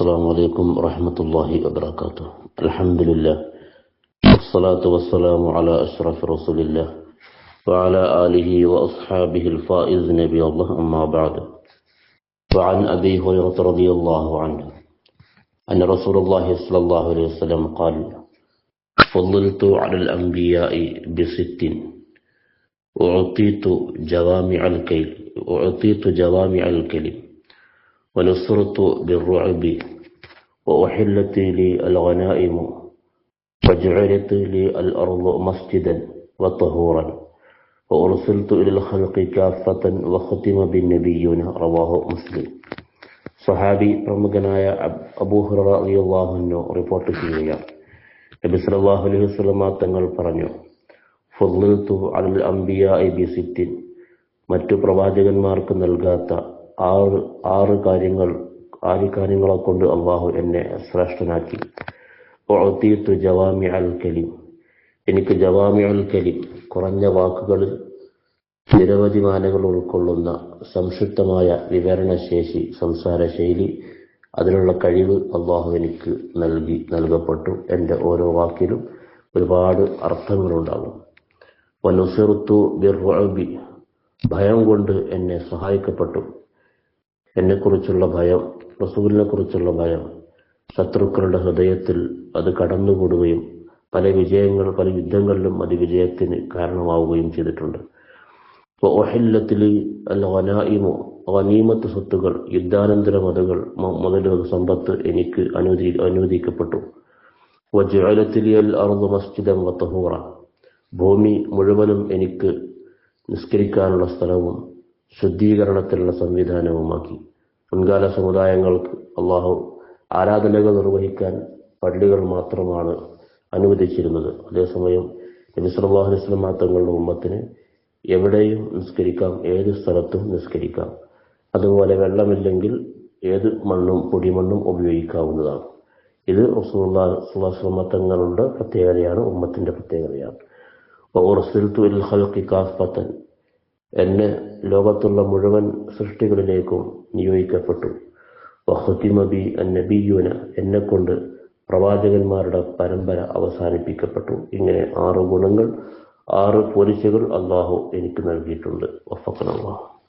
السلام عليكم ورحمة الله وبركاته. الحمد لله. والصلاة والسلام على أشرف رسول الله وعلى آله وأصحابه الفائز نبي الله أما بعد. وعن أبي هريرة رضي الله عنه. أن رسول الله صلى الله عليه وسلم قال فضلت على الأنبياء بست. أعطيت جوامع الكيل. أعطيت جوامع الكلم. ونصرت بالرعب وأحلت لي الغنائم وجعلت لي الأرض مسجدا وطهورا وأرسلت إلى الخلق كافة وختم بالنبيون رواه مسلم സഹാബി പ്രമുഖനായ അബൂഹുറ അലിയുള്ളാഹുനു റിപ്പോർട്ട് ചെയ്യുകയാണ് നബി സല്ലല്ലാഹു അലൈഹി വസല്ലമ തങ്ങൾ പറഞ്ഞു ഫുദ്ലിൽതു അലൽ അംബിയ ബി സിറ്റിൻ മറ്റു പ്രവാചകന്മാർക്ക് നൽകാത്ത ആറ് ആറ് കാര്യങ്ങൾ ആറ് കാര്യങ്ങളെ കൊണ്ട് അള്ളാഹു എന്നെ ശ്രേഷ്ഠനാക്കി. ഒഴത്തീത്തു ജവാമി അൽ കലിം. എനിക്ക് ജവാമി അൽ കലിം കുറഞ്ഞ വാക്കുകളിൽ നിരവധി മാനങ്ങൾ ഉൾക്കൊള്ളുന്ന സംക്ഷിപ്തമായ വിവരണശേഷി സംസാര ശൈലി അതിനുള്ള കഴിവ് അള്ളാഹു എനിക്ക് നൽകി നൽകപ്പെട്ടു. എന്റെ ഓരോ വാക്കിലും ഒരുപാട് അർത്ഥങ്ങളുണ്ടാകും. വനുസിർത്തു ബിർബി ഭയം കൊണ്ട് എന്നെ സഹായിക്കപ്പെട്ടു. എന്നെക്കുറിച്ചുള്ള ഭയം റസൂലിനെ കുറിച്ചുള്ള ഭയം ശത്രുക്കളുടെ ഹൃദയത്തിൽ അത് കടന്നുകൂടുകയും പല വിജയങ്ങൾ പല യുദ്ധങ്ങളിലും അത് വിജയത്തിന് കാരണമാവുകയും ചെയ്തിട്ടുണ്ട്. ഇപ്പോൾ ഒഹല്ലത്തിൽ അല്ല വനായിമോ വനീമത്ത് സ്വത്തുകൾ യുദ്ധാനന്തര മതകൾ മുതലുള്ള സമ്പത്ത് എനിക്ക് അനുവദി അനുവദിക്കപ്പെട്ടു. വജലത്തിലിയൽ അറുതു മസ്ജിദം വത്തഹൂറ ഭൂമി മുഴുവനും എനിക്ക് നിസ്കരിക്കാനുള്ള സ്ഥലവും ശുദ്ധീകരണത്തിനുള്ള സംവിധാനവുമാക്കി. മുൻകാല സമുദായങ്ങൾക്ക് അള്ളാഹു ആരാധനകൾ നിർവഹിക്കാൻ പള്ളികൾ മാത്രമാണ് അനുവദിച്ചിരുന്നത്. അതേസമയം നബി സല്ലല്ലാഹു അലൈഹി വസല്ലം തങ്ങളുടെ ഉമ്മത്തിന് എവിടെയും നിസ്കരിക്കാം ഏത് സ്ഥലത്തും നിസ്കരിക്കാം. അതുപോലെ വെള്ളമില്ലെങ്കിൽ ഏത് മണ്ണും പൊടിമണ്ണും ഉപയോഗിക്കാവുന്നതാണ്. ഇത് റസൂലുള്ളാഹി തങ്ങളുടെ പ്രത്യേകതയാണ് ഉമ്മത്തിന്റെ പ്രത്യേകതയാണ്. ഓർസിൽത്തു ഹൽക്കി കാഫത്തൻ എന്നെ ലോകത്തുള്ള മുഴുവൻ സൃഷ്ടികളിലേക്കും നിയോഗിക്കപ്പെട്ടു. വഹുത്തിമബി നബിയുന എന്നെ കൊണ്ട് പ്രവാചകന്മാരുടെ പരമ്പര അവസാനിപ്പിക്കപ്പെട്ടു. ഇങ്ങനെ ആറ് ഗുണങ്ങൾ ആറ് പോലീസുകൾ അള്ളാഹു എനിക്ക് നൽകിയിട്ടുണ്ട്. വഫക്കനല്ലാഹു.